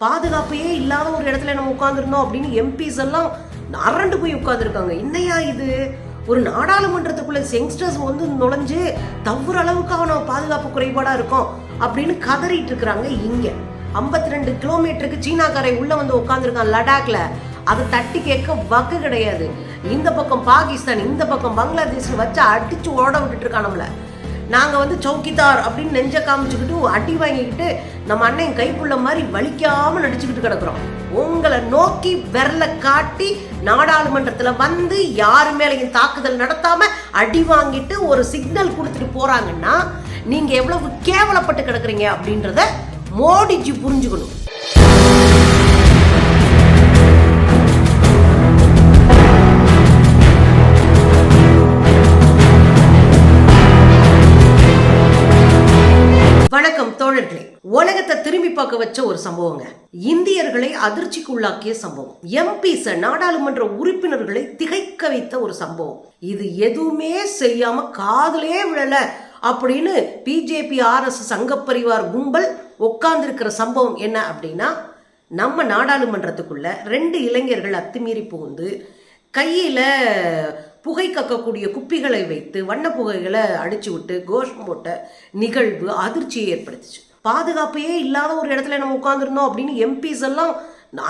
பாதுகாப்பையே இல்லாத ஒரு இடத்துல நம்ம உட்காந்துருந்தோம் அப்படின்னு எம்பிஸ் எல்லாம் அரண்டு போய் உட்காந்துருக்காங்க என்னையா இது? ஒரு நாடாளுமன்றத்துக்குள்ள யங்ஸ்டர்ஸ் வந்து நுழைஞ்சு தவறு அளவுக்கான பாதுகாப்பு குறைபாடா இருக்கும் அப்படின்னு கதறிட்டு இருக்கிறாங்க இங்க. 52 ரெண்டு கிலோமீட்டருக்கு சீனாக்காரை உள்ள வந்து உட்காந்துருக்கான் லடாக்ல. அதை தட்டி கேட்க வக்கு கிடையாது. இந்த பக்கம் பாகிஸ்தான் இந்த பக்கம் பங்களாதேஷ் வச்சு அடிச்சு ஓட விட்டுட்டு இருக்கான் நம்மளை. நாங்கள் வந்து சௌக்கிதார் அப்படின்னு நெஞ்ச காமிச்சுக்கிட்டு அடி வாங்கிக்கிட்டு நம்ம அண்ணன் கைப்புள்ள மாதிரி வலிக்காமல் நடிச்சுக்கிட்டு கிடக்குறோம். உங்களை நோக்கி விரல காட்டி நாடாளுமன்றத்தில் வந்து யார் மேலையும் தாக்குதல் நடத்தாம அடி வாங்கிட்டு ஒரு சிக்னல் கொடுத்துட்டு போறாங்கன்னா நீங்க எவ்வளவு கேவலப்பட்டு கிடக்குறீங்க அப்படின்றத மோடிஜி புரிஞ்சுக்கணும். தோழர்களே உலகத்தை திரும்பி பார்க்க வச்ச ஒரு சம்பவங்க. இந்தியர்களை அதிர்ச்சிக்கு உள்ளாக்கிய சம்பவம் எம்பிஸ் நாடாளுமன்ற உறுப்பினர்களை திகைக்க வைத்த ஒரு சம்பவம். இது எதுவுமே செய்யாம காதலே விழல அப்படின்னு பிஜேபி ஆர்எஸ் சங்கப்பரிவார் கும்பல் உட்கார்ந்திருக்கிற சம்பவம் என்ன அப்படின்னா நம்ம நாடாளுமன்றத்துக்குள்ள ரெண்டு இளைஞர்கள் அத்துமீறி புகுந்து கையில புகை கக்கக்கூடிய குப்பிகளை வைத்து வண்ண புகைகளை அடிச்சு விட்டு கோஷம் போட்ட நிகழ்வு அதிர்ச்சியை ஏற்படுத்துச்சு. பாதுகாப்பையே இல்லாத ஒரு இடத்துல நம்ம உட்காந்துருந்தோம் அப்படின்னு எம்பிஸ் எல்லாம்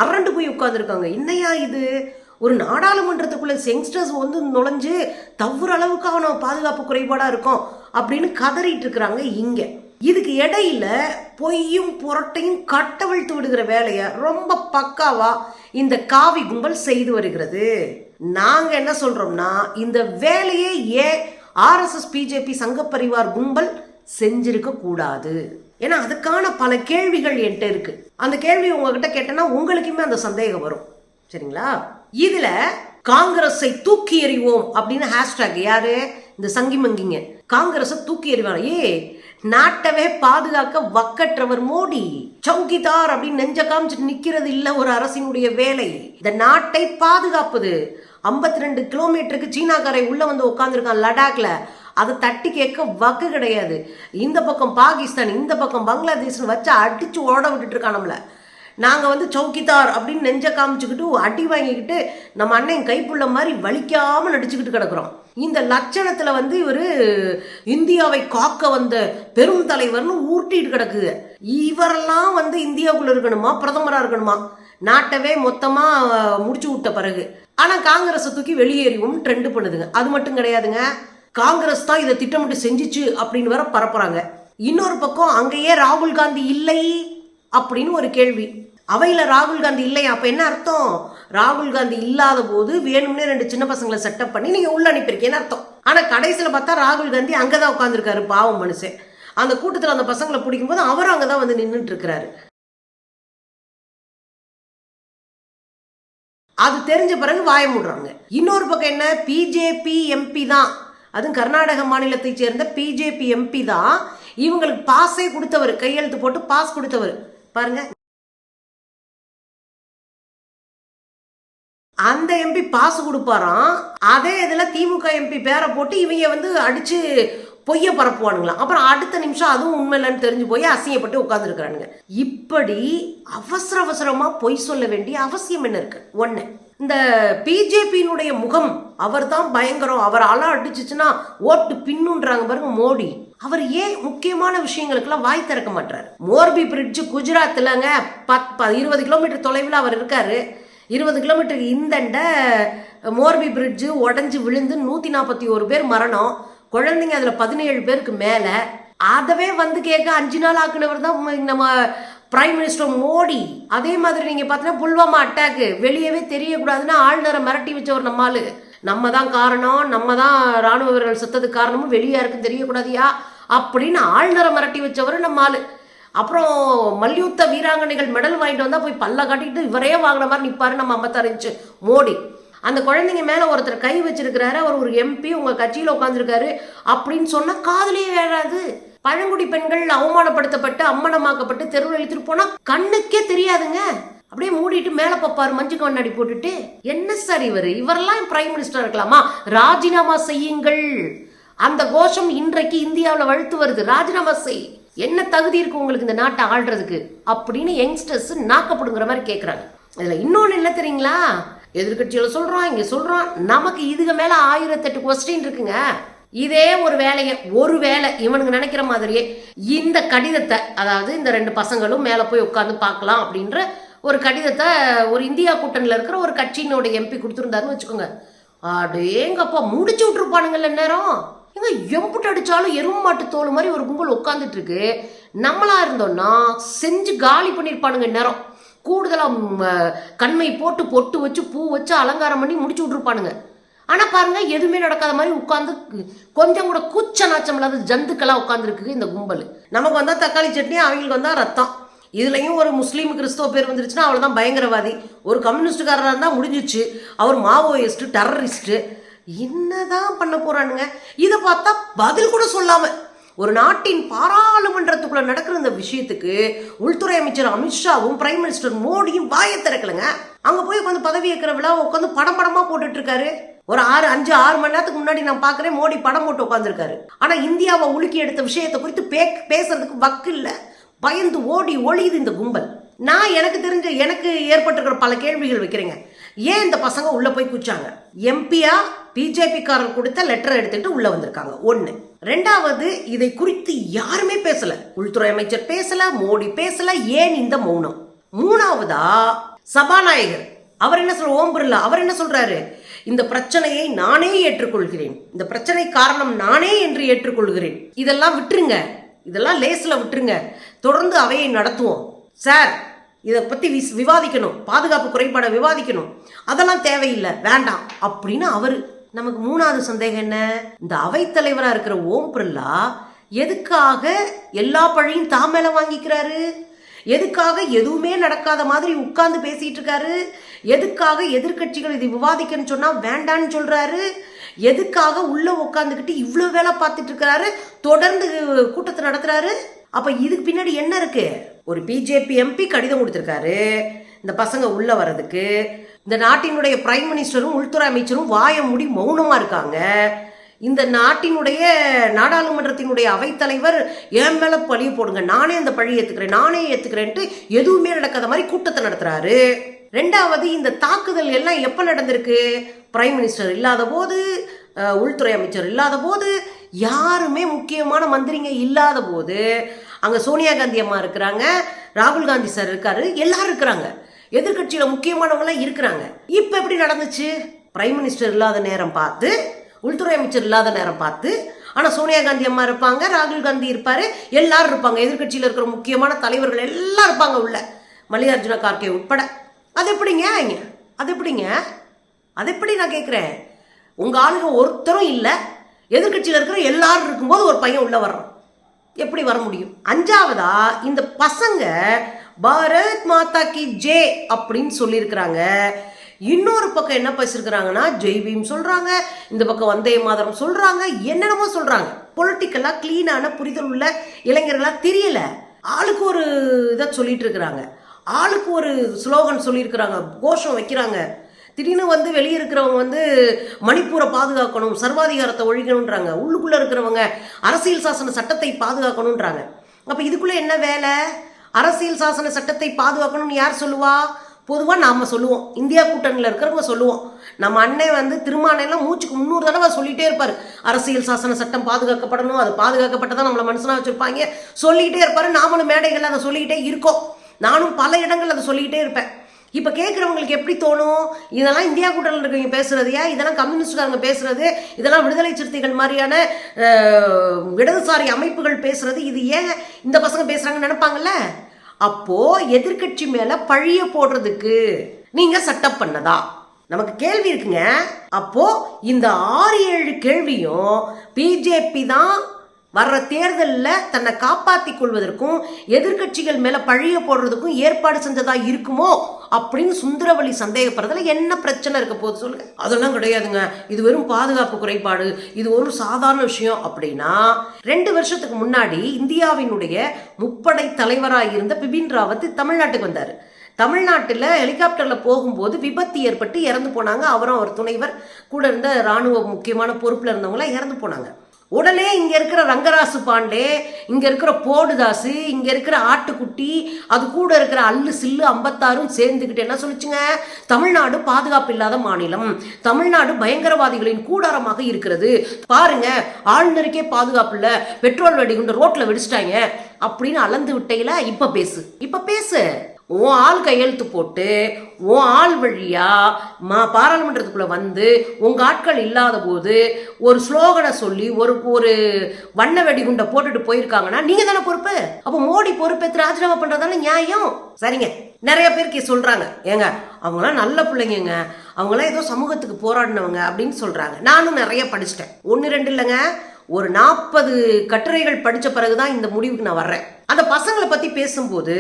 அரண்டு போய் உட்காந்துருக்காங்க என்னையா இது? ஒரு நாடாளுமன்றத்துக்குள்ள யங்ஸ்டர்ஸ் வந்து நுழைஞ்சு தவறு அளவுக்கான பாதுகாப்பு குறைபாடாக இருக்கும் அப்படின்னு கதறிட்டு இருக்கிறாங்க இங்கே. இதுக்கு இடையில பொய்யும் புரட்டையும் கட்டவிழ்த்து விடுகிற வேலையை ரொம்ப பக்காவா இந்த காவி கும்பல் செய்து வருகிறது. நாங்க என்ன சொல்றோம்னா இந்த வேலையை ஏன் ஆர்எஸ்எஸ் பிஜேபி சங்கப்பரிவார் கும்பல் செஞ்சிருக்க கூடாது. ஏன்னா அதுக்கான பல கேள்விகள் என்கிட்ட இருக்கு. அந்த கேள்வி உங்ககிட்ட கேட்டேன்னா உங்களுக்குமே அந்த சந்தேகம் வரும். சரிங்களா? இதுல காங்கிரஸை தூக்கி எறிவோம் அப்படின்னு ஹேஷ்டாக் யாரு? இந்த சங்கி மங்கிங்க. காங்கிரஸை தூக்கி எறிவாங்க. ஏ நாட்டவே பாதுகாக்க வக்கற்றவர் மோடி. சௌகிதார் அப்படின்னு நெஞ்ச காமிச்சிட்டு நிக்கிறது இல்ல ஒரு அரசினுடைய வேலை. இந்த நாட்டை பாதுகாப்பது 52 ரெண்டு கிலோமீட்டருக்கு சீனாக்காரை உள்ளே வந்து உட்காந்துருக்கான் லடாக்ல. அதை தட்டி கேட்க வக்கு கிடையாது. இந்த பக்கம் பாகிஸ்தான் இந்த பக்கம் பங்களாதேஷ்னு வச்சு அடித்து ஓட விட்டுட்டு இருக்கான் நம்மளை. நாங்கள் வந்து சௌக்கிதார் அப்படின்னு நெஞ்ச காமிச்சுக்கிட்டு அடி வாங்கிக்கிட்டு நம்ம அண்ணன் கைப்புள்ள மாதிரி வலிக்காமல் நடிச்சுக்கிட்டு கிடக்குறோம். இந்த லட்சணத்தில் வந்து இவர் இந்தியாவை காக்க வந்த பெரும் தலைவர்னு ஊட்டிட்டு கிடக்குது. இவரெல்லாம் வந்து இந்தியாவுக்குள்ளே இருக்கணுமா? பிரதமராக இருக்கணுமா? நாட்டவே மொத்தமாக முடிச்சு விட்ட பிறகு. ஆனால் காங்கிரஸை தூக்கி வெளியேறிவும் ட்ரெண்ட் பண்ணுதுங்க. அது மட்டும் கிடையாதுங்க. காங்கிரஸ் தான் இதை திட்டமிட்டு செஞ்சுச்சு அப்படின்னு வேற பரப்புறாங்க. இன்னொரு பக்கம் அங்கேயே ராகுல் காந்தி இல்லை அப்படின்னு ஒரு கேள்வி. அவையில் ராகுல் காந்தி இல்லை அப்போ என்ன அர்த்தம்? ராகுல் காந்தி இல்லாத போது வேணும்னே ரெண்டு சின்ன பசங்களை செட்டப் பண்ணி நீங்கள் உள்ள அனுப்பியிருக்கேன்னு அர்த்தம். ஆனால் கடைசியில் பார்த்தா ராகுல் காந்தி அங்கே தான் உட்காந்துருக்காரு பாவம் மனுஷன். அந்த கூட்டத்தில் அந்த பசங்களை பிடிக்கும்போது அவரும் அங்கே தான் வந்து நின்றுட்டு இருக்கிறாரு. அது தெரிஞ்ச பிறகு வாய மூடுறாங்க. இன்னொரு பக்கம் என்ன? பிஜேபி எம்பி தான். அதுவும் கர்நாடக மாநிலத்தை சேர்ந்த பிஜேபி எம்பி தான். இவங்களுக்கு பாஸே கொடுத்தவர் கையெழுத்து போட்டு பாஸ் கொடுத்தவர். பாருங்க. அந்த எம்பி பாஸ் கொடுப்பாராம். அதே இதில் திமுக எம்பி பேரை போட்டு இவங்க வந்து அடிச்சு பொய்ய பரப்புவானுங்களாம் அப்புறம் அடுத்த நிமிஷம் அதுவும் உண்மை இல்லைன்னு தெரிஞ்சு போய் அசிங்கப்பட்டு உட்காந்துருக்குறானுங்க இப்படி அவசர அவசரமாக பொய் சொல்ல வேண்டிய அவசியம் என்ன இருக்கு? ஒன்று இந்த பிஜேபியினுடைய முகம் அவர் தான் பயங்கரம். அவர் அல அடிச்சிச்சுன்னா ஓட்டு பின்னுன்றாங்க பாருங்க மோடி. அவர் ஏன் முக்கியமான விஷயங்களுக்கெல்லாம் வாய் திறக்க மாட்டார் மோர்பி பிரிட்ஜ் குஜராத்லங்க பத் ப- இருபது கிலோமீட்டர் தொலைவில் அவர் இருக்காரு. இருபது கிலோமீட்டருக்கு இந்தண்ட மோர்பி பிரிட்ஜு உடஞ்சி விழுந்து நூற்றி நாற்பத்தி ஒரு பேர் மரணம். குழந்தைங்க அதில் பதினேழு பேருக்கு மேலே அதவே வந்து கேட்க அஞ்சு நாள் ஆக்குனவர் தான் நம்ம பிரைம் மினிஸ்டர் மோடி. அதே மாதிரி நீங்கள் பார்த்தீங்கன்னா புல்வாமா அட்டாக்கு வெளியவே தெரியக்கூடாதுன்னு ஆளுநரை மிரட்டி வச்சவர் நம்ம நம்ம தான் காரணம் நம்ம தான் ராணுவ வீரர்கள் செத்தது காரணமும் வெளியே யாருக்கும் தெரியக்கூடாதியா? அப்படின்னு ஆளுநரை மிரட்டி வச்சவர் நம்ம ஆள். அப்புறம் மல்யுத்த வீராங்கனைகள் மெடல் வாங்கிட்டு வந்தால் போய் பல்ல காட்டிட்டு இவரே வாங்கின மாதிரி நிற்பாரு நம்ம ஐம்பத்தாறு இன்ச்சு மோடி. அந்த குழந்தைங்க மேலே ஒருத்தர் கை வச்சிருக்கிறாரு அவர் ஒரு எம்பி உங்கள் கட்சியில் உட்காந்துருக்காரு அப்படின்னு சொன்னால் காதலே வேறாது பழங்குடி பெண்கள் அவமானப்படுத்தப்பட்டு அம்மனமாக்கப்பட்டு தெருவில் இழுத்துட்டு போனால் கண்ணுக்கே தெரியாதுங்க. அப்படியே மூடிட்டு மேலே பப்பாரு மஞ்சு கண்ணாடி போட்டுட்டு என்ன சார் இவர்? இவரெல்லாம் பிரைம் மினிஸ்டர் இருக்கலாமா? ராஜினாமா செய்யுங்கள். அந்த கோஷம் இன்றைக்கு இந்தியாவில் வழுத்து வருது. ராஜினாமா செய். என்ன தகுதி இருக்கு உங்களுக்கு இந்த நாட்டை ஆள்றதுக்கு? அப்படின்னு யங்ஸ்டர்ஸ் நாக்கப்படுங்கிற மாதிரி கேட்குறாங்க இதில் இன்னொன்று என்ன தெரியுங்களா? எதிர்கட்சியில் சொல்கிறோம் இங்கே சொல்கிறோம் நமக்கு இதுக்கு மேலே ஆயிரத்தெட்டு கொஸ்டின் இருக்குங்க. இதே ஒரு வேலையை ஒரு வேலை இவனுங்க நினைக்கிற மாதிரியே இந்த கடிதத்தை அதாவது இந்த ரெண்டு பசங்களும் மேலே போய் உட்காந்து பார்க்கலாம் அப்படின்ற ஒரு கடிதத்தை ஒரு இந்தியா கூட்டணியில் இருக்கிற ஒரு கட்சியினுடைய எம்பி கொடுத்துருந்தாருன்னு வச்சுக்கோங்க. அடேங்கப்பா முடிச்சு விட்டுருப்பானுங்கள்ல நேரம். எங்க எம்புட்டு அடித்தாலும் எறும்பு மாட்டு தோல் மாதிரி ஒரு கும்பல் உட்காந்துட்டு இருக்கு. நம்மளா இருந்தோம்னா செஞ்சு காலி பண்ணியிருப்பானுங்க நேரம் கூடுதலாக கண்மை போட்டு பொட்டு வச்சு பூ வச்சு அலங்காரம் பண்ணி முடிச்சு விட்ருப்பானுங்க ஆனால் பாருங்க எதுவுமே நடக்காத மாதிரி உட்காந்து கொஞ்சம் கூட கூச்ச நாச்சம் இல்லாத ஜந்துக்கெல்லாம் உட்காந்துருக்கு இந்த கும்பல். நமக்கு வந்தால் தக்காளி சட்னி அவங்களுக்கு வந்தால் ரத்தம். இதுலேயும் ஒரு முஸ்லீம் கிறிஸ்தவ பேர் வந்துருச்சுன்னா அவள் தான் பயங்கரவாதி. ஒரு கம்யூனிஸ்டுக்காரராக இருந்தால் முடிஞ்சிச்சு. அவர் மாவோயிஸ்ட்டு டெரரிஸ்ட்டு. என்னதான் பண்ண போகிறானுங்க இதை பார்த்தா பதில் கூட சொல்லாமல் ஒரு நாட்டின் பாராளுமன்றத்துக்குள்ள நடக்கிற இந்த விஷயத்துக்கு உள்துறை அமைச்சர் அமித்ஷாவும் பிரைம் மினிஸ்டர் மோடியும் வாயை திறக்கலங்க. அங்க போய் உட்காந்து பதவி ஏற்கிற விழா உட்காந்து படம் படமா போட்டுட்டு இருக்காரு ஒரு ஆறு அஞ்சு ஆறு மணி நேரத்துக்கு முன்னாடி நான் பார்க்குறேன் மோடி படம் போட்டு உட்காந்துருக்காரு. ஆனா இந்தியாவை உலுக்கி எடுத்த விஷயத்தை குறித்து பே பேசுறதுக்கு வக்கு இல்லை. பயந்து ஓடி ஒளியுது இந்த கும்பல். நான் எனக்கு தெரிஞ்ச எனக்கு ஏற்பட்டிருக்கிற பல கேள்விகள் வைக்கிறேங்க. ஏன் இந்த பசங்க உள்ள போய் குச்சாங்க? எம்பியா பிஜேபிக்காரர் கொடுத்த லெட்டர் எடுத்துட்டு உள்ள வந்திருக்காங்க. ஒண்ணு. ரெண்டாவது இதை குறித்து யாருமே பேசல. உள்துறை அமைச்சர் பேசல மோடி பேசல ஏன் இந்த மௌனம்? மூணாவதா சபாநாயகர். அவர் என்ன சொல்ற ஓம் பிர்லா அவர் என்ன சொல்றாரு? இந்த பிரச்சனையை நானே ஏற்றுக்கொள்கிறேன். இந்த பிரச்சனை காரணம் நானே என்று ஏற்றுக்கொள்கிறேன். இதெல்லாம் விட்டுருங்க. இதெல்லாம் லேஸ்ல விட்டுருங்க. தொடர்ந்து அவையை நடத்துவோம். சார் இதை பற்றி விஸ் விவாதிக்கணும். பாதுகாப்பு குறைபாடை விவாதிக்கணும். அதெல்லாம் தேவையில்லை. வேண்டாம். அப்படின்னு அவர் நமக்கு மூணாவது சந்தேகம் என்ன? இந்த அவைத்தலைவராக இருக்கிற ஓம் பிர்லா எதுக்காக எல்லா பழையும் தான் மேலே வாங்கிக்கிறாரு? எதுக்காக எதுவுமே நடக்காத மாதிரி உட்கார்ந்து பேசிட்டு இருக்காரு? எதுக்காக எதிர்க்கட்சிகள் இது விவாதிக்கன்னு சொன்னால் வேண்டான்னு சொல்கிறாரு எதுக்காக உள்ளே உட்காந்துக்கிட்டு இவ்வளோ வேலை பார்த்துட்டு இருக்கிறாரு தொடர்ந்து கூட்டத்தை நடத்துகிறாரு அப்போ இதுக்கு பின்னாடி என்ன இருக்குது ஒரு பிஜேபி எம்பி கடிதம் கொடுத்துருக்காரு. இந்த பசங்க உள்ளே வர்றதுக்கு. இந்த நாட்டினுடைய பிரைம் மினிஸ்டரும் உள்துறை அமைச்சரும் வாய மூடி மௌனமாக இருக்காங்க. இந்த நாட்டினுடைய நாடாளுமன்றத்தினுடைய அவைத்தலைவர் என் மேலே பழிய போடுங்க. நானே அந்த பழி ஏற்றுக்கிறேன் நானே ஏத்துக்கிறேன்ட்டு எதுவுமே நடக்காத மாதிரி கூட்டத்தை நடத்துகிறாரு ரெண்டாவது இந்த தாக்குதல் எல்லாம் எப்போ நடந்திருக்கு? பிரைம் மினிஸ்டர் இல்லாத போது உள்துறை அமைச்சர் இல்லாத போது யாருமே முக்கியமான மந்திரிங்க இல்லாத போது அங்கே சோனியா காந்தி அம்மா இருக்கிறாங்க ராகுல் காந்தி சார் இருக்காரு எல்லாரும் இருக்கிறாங்க. எதிர்கட்சியில் முக்கியமானவங்களாம் இருக்கிறாங்க. இப்போ எப்படி நடந்துச்சு? பிரைம் மினிஸ்டர் இல்லாத நேரம் பார்த்து உள்துறை அமைச்சர் இல்லாத நேரம் பார்த்து ஆனால் சோனியா காந்தி அம்மா இருப்பாங்க ராகுல் காந்தி இருப்பார் எல்லாரும் இருப்பாங்க. எதிர்கட்சியில் இருக்கிற முக்கியமான தலைவர்கள் எல்லாம் இருப்பாங்க உள்ள. மல்லிகார்ஜுன கார்கே உட்பட. அது எப்படிங்க? அது எப்படிங்க? அது எப்படி நான் கேட்குறேன் உங்கள் ஆளுங்க ஒருத்தரும் இல்லை. எதிர்க்கட்சியில் இருக்கிற எல்லாரும் இருக்கும்போது ஒரு பையன் உள்ளே வர்றான். எப்படி வர முடியும்? அஞ்சாவதா இந்த பசங்க பாரத் மாதா கி ஜே அப்படின்னு சொல்லியிருக்கிறாங்க. இன்னொரு பக்கம் என்ன பேசியிருக்கிறாங்கன்னா ஜெய் பீம் சொல்கிறாங்க இந்த பக்கம் வந்தே மாதரம் சொல்கிறாங்க என்னென்னமோ சொல்கிறாங்க பொலிட்டிக்கலாக க்ளீனான புரிதல் உள்ள இளைஞர்களாக தெரியல. ஆளுக்கு ஒரு இதை சொல்லிட்டு இருக்கிறாங்க. ஆளுக்கு ஒரு ஸ்லோகன் சொல்லியிருக்கிறாங்க கோஷம் வைக்கிறாங்க. திடீர்னு வந்து வெளியே இருக்கிறவங்க வந்து மணிப்பூரை பாதுகாக்கணும் சர்வாதிகாரத்தை ஒழிக்கணுன்றாங்க உள்ளுக்குள்ளே இருக்கிறவங்க அரசியல் சாசன சட்டத்தை பாதுகாக்கணுன்றாங்க அப்போ இதுக்குள்ளே என்ன வேலை? அரசியல் சாசன சட்டத்தை பாதுகாக்கணும்னு யார் சொல்லுவா? பொதுவாக நாம் சொல்லுவோம். இந்தியா கூட்டணியில் இருக்கிறவங்க சொல்லுவோம். நம்ம அண்ணன் வந்து திருமானையெல்லாம் மூச்சுக்கு முந்நூறு தடவை சொல்லிகிட்டே இருப்பார். அரசியல் சாசன சட்டம் பாதுகாக்கப்படணும் அது பாதுகாக்கப்பட்டதான் நம்மளை மனுஷனாக வச்சுருப்பாங்க. சொல்லிக்கிட்டே இருப்பார். நாமளும் மேடைகளில் அதை சொல்லிக்கிட்டே இருக்கோம். நானும் பல இடங்கள் அதை சொல்லிக்கிட்டே இருப்பேன். இப்போ கேட்குறவங்களுக்கு எப்படி தோணும்? இதெல்லாம் இந்தியா கூட்டணியில் இருக்கவங்க பேசுகிறதையா இதெல்லாம் கம்யூனிஸ்ட்காரங்க பேசுகிறது இதெல்லாம் விடுதலை சிறுத்தைகள் மாதிரியான இடதுசாரி அமைப்புகள் பேசுகிறது இது ஏன் இந்த பசங்க பேசுகிறாங்கன்னு நினைப்பாங்கல்ல? அப்போது எதிர்க்கட்சி மேலே பழிய போடுறதுக்கு நீங்கள் சட்டப் பண்ணதா? நமக்கு கேள்வி இருக்குங்க. அப்போது இந்த ஆறு ஏழு கேள்வியும் பிஜேபி தான் வர்ற தேர்தலில் தன்னை காப்பாற்றி கொள்வதற்கும் எதிர்க்கட்சிகள் மேலே பழிய போடுறதுக்கும் ஏற்பாடு செஞ்சதாக இருக்குமோ அப்படின்னு சுந்தரவழி சந்தேகப்படுறதுல என்ன பிரச்சனை இருக்க போகுது சொல்லுங்க. அதெல்லாம் கிடையாதுங்க. இது வெறும் பாதுகாப்பு குறைபாடு. இது ஒரு சாதாரண விஷயம் அப்படின்னா ரெண்டு வருஷத்துக்கு முன்னாடி இந்தியாவினுடைய முப்படை தலைவராக இருந்த பிபின் ராவத் தமிழ்நாட்டுக்கு வந்தார். தமிழ்நாட்டில் ஹெலிகாப்டரில் போகும்போது விபத்து ஏற்பட்டு இறந்து போனாங்க. அவரும் அவர் துணைவர். கூட இருந்த ராணுவ முக்கியமான பொறுப்பில் இருந்தவங்களாம் இறந்து போனாங்க. உடனே இங்கே இருக்கிற ரங்கராசு பாண்டே இங்கே இருக்கிற போடுதாசு இங்கே இருக்கிற ஆட்டுக்குட்டி அது கூட இருக்கிற அல்லு சில்லு ஐம்பத்தாறும் சேர்ந்துக்கிட்டு என்ன சொல்லிச்சுங்க? தமிழ்நாடு பாதுகாப்பு இல்லாத மாநிலம். தமிழ்நாடு பயங்கரவாதிகளின் கூடாரமாக இருக்கிறது. பாருங்க ஆளுநருக்கே பாதுகாப்பு இல்லை பெட்ரோல் வெடிகுண்டு ரோட்டில் வெடிச்சிட்டாங்க. அப்படின்னு அளந்து விட்டையில இப்போ பேசு. இப்போ பேசு. உன் ஆள் கையெழுத்து போட்டு உன் ஆள் வழியாக மா பாராளுமன்றத்துக்குள்ளே வந்து உங்கள் ஆட்கள் இல்லாத போது ஒரு ஸ்லோகனை சொல்லி ஒரு ஒரு வண்ண வெடிகுண்டை போட்டுட்டு போயிருக்காங்கன்னா நீங்கள் தானே பொறுப்பு? அப்போ மோடி பொறுப்பேற்று ராஜினாமா பண்ணுறதானே நியாயம்? சரிங்க. நிறைய பேருக்கு சொல்கிறாங்க ஏங்க அவங்களாம் நல்ல பிள்ளைங்கங்க. அவங்களாம் ஏதோ சமூகத்துக்கு போராடினவங்க அப்படின்னு சொல்கிறாங்க நானும் நிறைய படிச்சிட்டேன். ஒன்று ரெண்டு இல்லைங்க. ஒரு நாற்பது கட்டுரைகள் படித்த பிறகு தான் இந்த முடிவுக்கு நான் வர்றேன். அந்த பசங்களை பத்தி பேசும்போது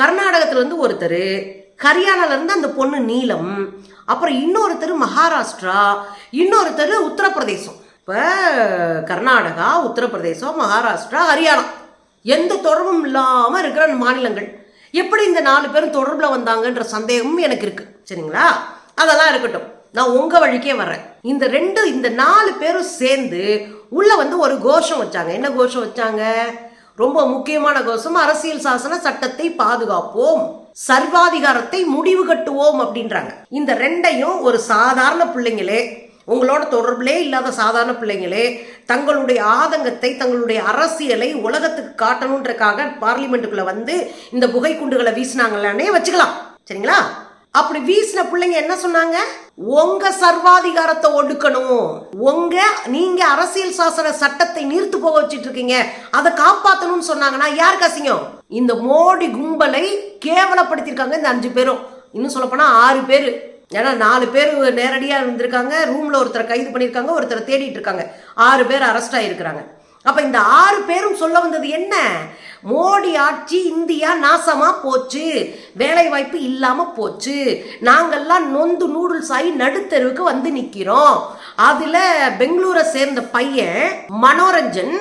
கர்நாடகத்துல இருந்து ஒருத்தர் ஹரியானால இருந்து அந்த பொண்ணு நீலம் அப்புறம் இன்னொருத்தர் மகாராஷ்டிரா இன்னொருத்தர் உத்தரப்பிரதேசம். இப்போ கர்நாடகா உத்தரப்பிரதேசம் மகாராஷ்டிரா ஹரியானா. எந்த தொடர்பும் இல்லாமல் இருக்கிற மாநிலங்கள். எப்படி இந்த நாலு பேரும் தொடர்பில் வந்தாங்கன்ற சந்தேகமும் எனக்கு இருக்கு. சரிங்களா? அதெல்லாம் இருக்கட்டும். நான் உங்க வழிக்கே வர்றேன். இந்த ரெண்டு இந்த நாலு பேரும் சேர்ந்து உள்ள வந்து ஒரு கோஷம் வச்சாங்க. என்ன கோஷம் வச்சாங்க? ரொம்ப முக்கியமான கோஷம் அரசியல் சாசன சட்டத்தை பாதுகாப்போம். சர்வாதிகாரத்தை முடிவு கட்டுவோம் அப்படின்றாங்க. இந்த ரெண்டையும் ஒரு சாதாரண பிள்ளைங்களே உங்களோட தொடர்பிலே இல்லாத சாதாரண பிள்ளைங்களே தங்களுடைய ஆதங்கத்தை தங்களுடைய அரசியலை உலகத்துக்கு காட்டணுன்றக்காக பார்லிமெண்ட்டுக்குள்ள வந்து இந்த புகை குண்டுகளை வீசினாங்களானே வச்சுக்கலாம். சரிங்களா? அப்படி வீசின பிள்ளைங்க என்ன சொன்னாங்க? உங்க சர்வாதிகாரத்தை ஒடுக்கணும். உங்க நீங்க அரசியல் சாசன சட்டத்தை நீர்த்து போக வச்சிட்டு இருக்கீங்க. அதை காப்பாத்தணும்னு சொன்னாங்கன்னா யாருக்கு அசிங்கம்? இந்த மோடி கும்பலை கேவலப்படுத்தியிருக்காங்க இந்த அஞ்சு பேரும். இன்னும் சொல்லப்போனா ஆறு பேர். ஏன்னா நாலு பேர் நேரடியாக இருந்திருக்காங்க. ரூமில் ஒருத்தரை கைது பண்ணியிருக்காங்க ஒருத்தரை தேடிட்டு இருக்காங்க. ஆறு பேர் அரெஸ்ட் ஆகிருக்கிறாங்க அப்போ இந்த ஆறு பேரும் சொல்ல வந்தது என்ன? மோடி ஆட்சி இந்தியா நாசமாக போச்சு. வேலை வாய்ப்பு போச்சு. நாங்கள்லாம் நொந்து நூடுல்ஸ் ஆகி நடுத்தெருவுக்கு வந்து நிற்கிறோம் அதில் பெங்களூரை சேர்ந்த பையன் மனோரஞ்சன்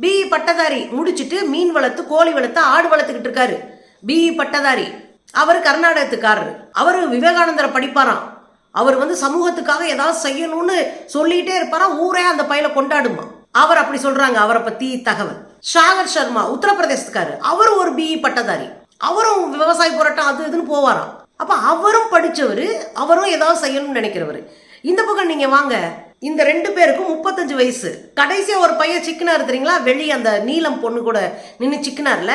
பிஇ பட்டதாரி முடிச்சுட்டு மீன் வளர்த்து கோழி வளர்த்து ஆடு வளர்த்துக்கிட்டு இருக்காரு. பிஇ பட்டதாரி. அவர் கர்நாடகத்துக்காரர். அவர் விவேகானந்தரை படிப்பாராம். அவர் வந்து சமூகத்துக்காக ஏதாவது செய்யணும்னு சொல்லிகிட்டே இருப்பாராம் ஊரே அந்த பையில கொண்டாடுமா? அவர் அப்படி சொல்றாங்க அவரை பத்தி தகவல். ஷாகர் சர்மா உத்தரப்பிரதேசத்துக்காரு. அவரும் ஒரு பிஇ பட்டதாரி. அவரும் விவசாய போராட்டம் அது இதுன்னு போவாராம். அப்ப அவரும் படிச்சவர் அவரும் ஏதாவது செய்யணும்னு நினைக்கிறவர். இந்த பக்கம் நீங்க வாங்க. இந்த ரெண்டு பேருக்கும் முப்பத்தஞ்சு வயசு. கடைசியா ஒரு பையன் சிக்கனார் தெரியுங்களா? வெளியே அந்த நீலம் பொண்ணு கூட நின்று சிக்கனார்ல?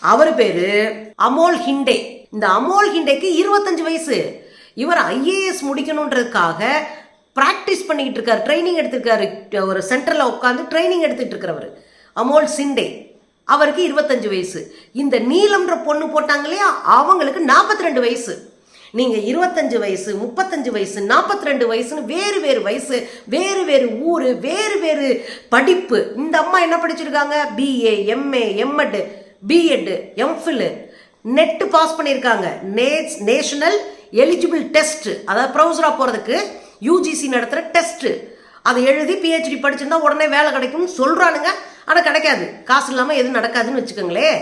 அவர் பேரு அமோல் ஹிண்டே. இந்த அமோல் ஹிண்டேக்கு இருபத்தஞ்சு வயசு. இவர் ஐஏஎஸ் முடிக்கணுன்றதுக்காக ப்ராக்டிஸ் பண்ணிக்கிட்டு இருக்காரு. ட்ரைனிங் எடுத்திருக்காரு. ஒரு சென்டரில் உட்காந்து ட்ரைனிங் எடுத்துட்டு இருக்கிறவர். அமோல் சிண்டே. அவருக்கு இருபத்தஞ்சு வயசு. இந்த நீலம்ன்ற பொண்ணு போட்டாங்க இல்லையா? அவங்களுக்கு நாற்பத்தி ரெண்டு வயசு. நீங்கள் இருபத்தஞ்சு வயசு முப்பத்தஞ்சு வயசு நாற்பத்தி ரெண்டு வயசுன்னு வேறு வேறு வயசு வேறு வேறு ஊர் வேறு வேறு படிப்பு. இந்த அம்மா என்ன படிச்சிருக்காங்க? BA MA MEd BEd MPhil NET pass பண்ணியிருக்காங்க. நேஷ் நேஷனல் எலிஜிபிள் டெஸ்ட் அதாவது ப்ரௌசராக போகிறதுக்கு யூஜிசி நடத்துகிற டெஸ்ட்டு அதை எழுதி பிஹெச்டி படிச்சிருந்தா உடனே வேலை கிடைக்கும்னு சொல்கிறானுங்க ஆனால் கிடைக்காது. காசு இல்லாமல் எதுவும் நடக்காதுன்னு வச்சுக்கோங்களேன்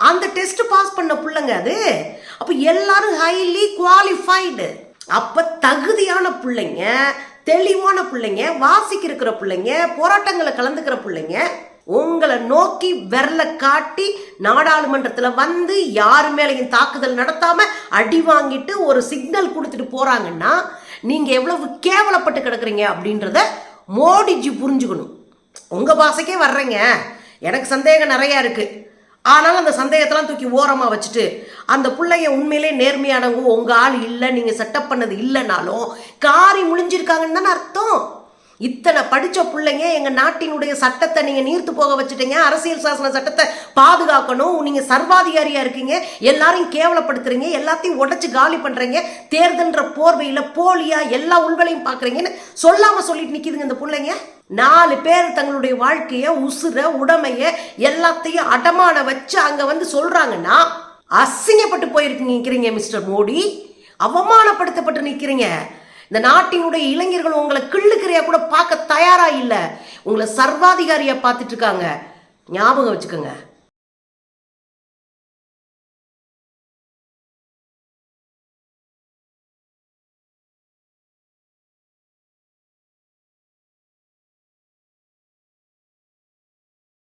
அந்த டெஸ்ட் பாஸ் பண்ண பிள்ளைங்க அது. அப்போ எல்லாரும் ஹைலி குவாலிஃபைடு அப்போ தகுதியான பிள்ளைங்க தெளிவான பிள்ளைங்க வாசிக்கிருக்கிற பிள்ளைங்க போராட்டங்களை கலந்துக்கிற பிள்ளைங்க உங்களை நோக்கி விரல காட்டி நாடாளுமன்றத்தில் வந்து யார் மேலையும் தாக்குதல் நடத்தாமல் அடி வாங்கிட்டு ஒரு சிக்னல் கொடுத்துட்டு போகிறாங்கன்னா நீங்கள் எவ்வளவு கேவலப்பட்டு கிடக்குறீங்க அப்படின்றத மோடிஜி புரிஞ்சுக்கணும். உங்கள் பாசைக்கே வர்றீங்க. எனக்கு சந்தேகம் நிறையா இருக்குது ஆனாலும் அந்த சந்தேகத்தெல்லாம் தூக்கி ஓரமாக வச்சுட்டு அந்த பிள்ளைய உண்மையிலே நேர்மையானவங்க உங்கள் ஆள் இல்லை நீங்கள் செட்டப் பண்ணது இல்லைனாலும் காரி முடிஞ்சிருக்காங்கன்னு தானே அர்த்தம். இத்தனை படித்த பிள்ளைங்க எங்கள் நாட்டினுடைய சட்டத்தை நீங்கள் நீர்த்து போக வச்சுட்டீங்க அரசியல் சாசன சட்டத்தை பாதுகாக்கணும் நீங்கள் சர்வாதிகாரியாக இருக்கீங்க எல்லாரையும் கேவலப்படுத்துறீங்க எல்லாத்தையும் உடச்சி காலி பண்ணுறீங்க தேர்தல்ன்ற போர்வையில் போலியா எல்லா உள்களையும் பார்க்குறீங்கன்னு சொல்லாமல் சொல்லிட்டு நிற்கிதுங்க இந்த பிள்ளைங்க. நாலு பேர் தங்களுடைய வாழ்க்கையை உசுர உடமையை எல்லாத்தையும் அடமான வச்சு அங்கே வந்து சொல்கிறாங்கன்னா அசிங்கப்பட்டு போயிருக்கீங்க நிற்கிறீங்க மிஸ்டர் மோடி. அவமானப்படுத்தப்பட்டு நிற்கிறீங்க இந்த நாட்டினுடைய இளைஞர்கள் உங்களை கிள்ளுக்கிறையா கூட பார்க்க தயாரா இல்லை. உங்களை சர்வாதிகாரியா பார்த்துட்டு இருக்காங்க. ஞாபகம் வச்சுக்கோங்க.